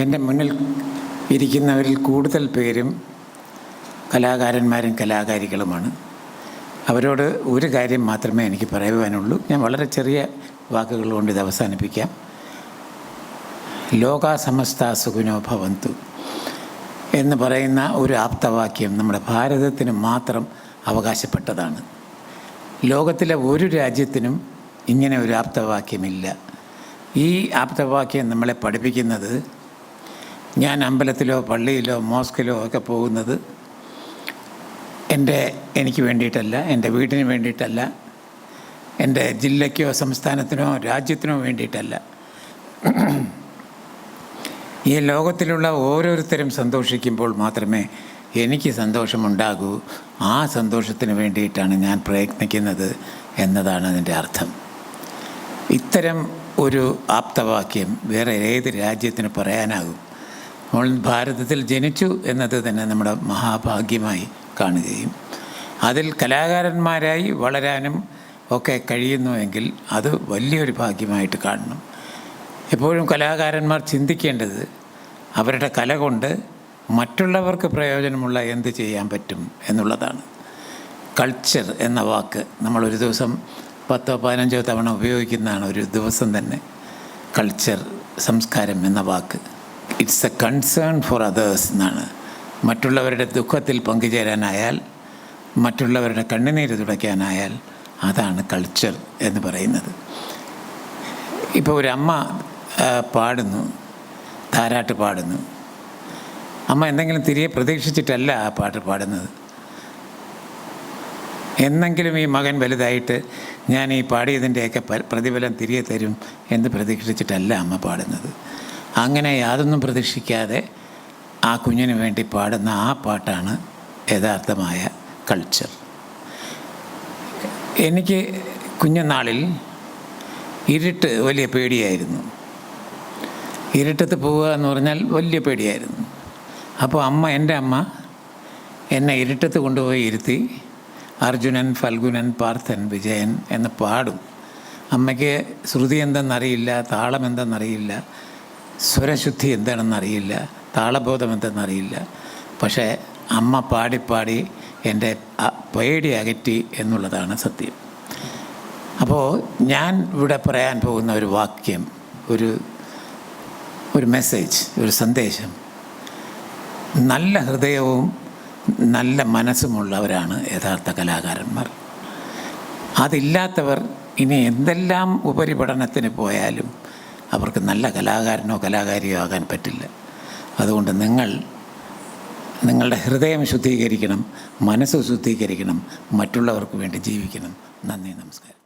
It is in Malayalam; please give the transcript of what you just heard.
എന്റെ മുന്നിൽ ഇരിക്കുന്നവരിൽ കൂടുതൽ പേരും കലാകാരന്മാരും കലാകാരികളുമാണ്. അവരോട് ഒരു കാര്യം മാത്രമേ എനിക്ക് പറയുവാനുള്ളൂ. ഞാൻ വളരെ ചെറിയ വാക്കുകൾ കൊണ്ട് ഇത് അവസാനിപ്പിക്കാം. ലോക സമസ്ത സുഖിനോ ഭവന്തു എന്ന് പറയുന്ന ഒരു ആപ്തവാക്യം നമ്മുടെ ഭാരതത്തിന് മാത്രം അവകാശപ്പെട്ടതാണ്. ലോകത്തിലെ ഒരു രാജ്യത്തിനും ഇങ്ങനെ ഒരു ആപ്തവാക്യമില്ല. ഈ ആപ്തവാക്യം നമ്മളെ പഠിപ്പിക്കുന്നത് ഞാൻ അമ്പലത്തിലോ പള്ളിയിലോ മോസ്കിലോ ഒക്കെ പോകുന്നത് എന്റെ എനിക്ക് വേണ്ടിയിട്ടല്ല എന്റെ വീടിന് വേണ്ടിയിട്ടല്ല എന്റെ ജില്ലയ്ക്കോ സംസ്ഥാനത്തിനോ രാജ്യത്തിനോ വേണ്ടിയിട്ടല്ല. ഈ ലോകത്തിലുള്ള ഓരോരുത്തരും സന്തോഷിക്കുമ്പോൾ മാത്രമേ എനിക്ക് സന്തോഷമുണ്ടാകൂ. ആ സന്തോഷത്തിന് വേണ്ടിയിട്ടാണ് ഞാൻ പ്രയത്നിക്കുന്നത് എന്നതാണ് അതിന്റെ അർത്ഥം. ഇത്തരം ഒരു ആപ്തവാക്യം വേറെ ഏത് രാജ്യത്തിന് പറയാനാകും? നമ്മൾ ഭാരതത്തിൽ ജനിച്ചു എന്നത് തന്നെ നമ്മുടെ മഹാഭാഗ്യമായി കാണുകയും അതിൽ കലാകാരന്മാരായി വളരാനും ഒക്കെ കഴിയുന്നുവെങ്കിൽ അത് വലിയൊരു ഭാഗ്യമായിട്ട് കാണണം. എപ്പോഴും കലാകാരന്മാർ ചിന്തിക്കേണ്ടത് അവരുടെ കല കൊണ്ട് മറ്റുള്ളവർക്ക് പ്രയോജനമുള്ള എന്ത് ചെയ്യാൻ പറ്റും എന്നുള്ളതാണ്. കൾച്ചർ എന്ന വാക്ക് നമ്മൾ ഒരു ദിവസം പത്തോ പതിനഞ്ചോ തവണ ഉപയോഗിക്കുന്നതാണ് ഒരു ദിവസം തന്നെ കൾച്ചർ സംസ്കാരം എന്ന വാക്ക്. It's a concern for others എന്നാണ്. മറ്റുള്ളവരുടെ ദുഃഖത്തിൽ പങ്കുചേരാനായാൽ മറ്റുള്ളവരുടെ കണ്ണുനീര് തുടയ്ക്കാനായാൽ അതാണ് കൾച്ചർ എന്ന് പറയുന്നത്. ഇപ്പോൾ അമ്മ പാടുന്നു താരാട്ട് പാടുന്നു. അമ്മ എന്തെങ്കിലും തിരികെ പ്രതീക്ഷിച്ചിട്ടല്ല ആ പാട്ട് പാടുന്നത്. എന്നെങ്കിലും ഈ മകൻ വലുതായിട്ട് ഞാൻ ഈ പാടിയതിന്റെയൊക്കെ പ്രതിഫലം തിരികെ തരും എന്ന് പ്രതീക്ഷിച്ചിട്ടല്ല അമ്മ പാടുന്നത്. അങ്ങനെ യാതൊന്നും പ്രതീക്ഷിക്കാതെ ആ കുഞ്ഞിന് വേണ്ടി പാടുന്ന ആ പാട്ടാണ് യഥാർത്ഥമായ കൾച്ചർ. എനിക്ക് കുഞ്ഞുനാളിൽ ഇരുട്ട് വലിയ പേടിയായിരുന്നു. ഇരുട്ടത്ത് പോവുക എന്ന് പറഞ്ഞാൽ വലിയ പേടിയായിരുന്നു. അപ്പോൾ അമ്മ എന്റെ അമ്മ എന്നെ ഇരുട്ടത്ത് കൊണ്ടുപോയി ഇരുത്തി അർജുനൻ ഫൽഗുനൻ പാർത്ഥൻ വിജയൻ എന്ന് പാടും. അമ്മയ്ക്ക് ശ്രുതി എന്തെന്നറിയില്ല താളം എന്തെന്നറിയില്ല സ്വരശുദ്ധി എന്താണെന്നറിയില്ല താളബോധം എന്തെന്നറിയില്ല പക്ഷേ അമ്മ പാടിപ്പാടി എന്റെ പേടി അകറ്റി എന്നുള്ളതാണ് സത്യം. അപ്പോൾ ഞാൻ ഇവിടെ പറയാൻ പോകുന്ന ഒരു വാക്യം ഒരു ഒരു മെസ്സേജ് ഒരു സന്ദേശം. നല്ല ഹൃദയവും നല്ല മനസ്സുമുള്ളവരാണ് യഥാർത്ഥ കലാകാരന്മാർ. അതില്ലാത്തവർ ഇനി എന്തെല്ലാം ഉപരിപഠനത്തിന് പോയാലും അവർക്ക് നല്ല കലാകാരനോ കലാകാരിയോ ആകാൻ പറ്റില്ല. അതുകൊണ്ട് നിങ്ങൾ നിങ്ങളുടെ ഹൃദയം ശുദ്ധീകരിക്കണം മനസ്സ് ശുദ്ധീകരിക്കണം മറ്റുള്ളവർക്ക് വേണ്ടി ജീവിക്കണം. നന്ദി നമസ്കാരം.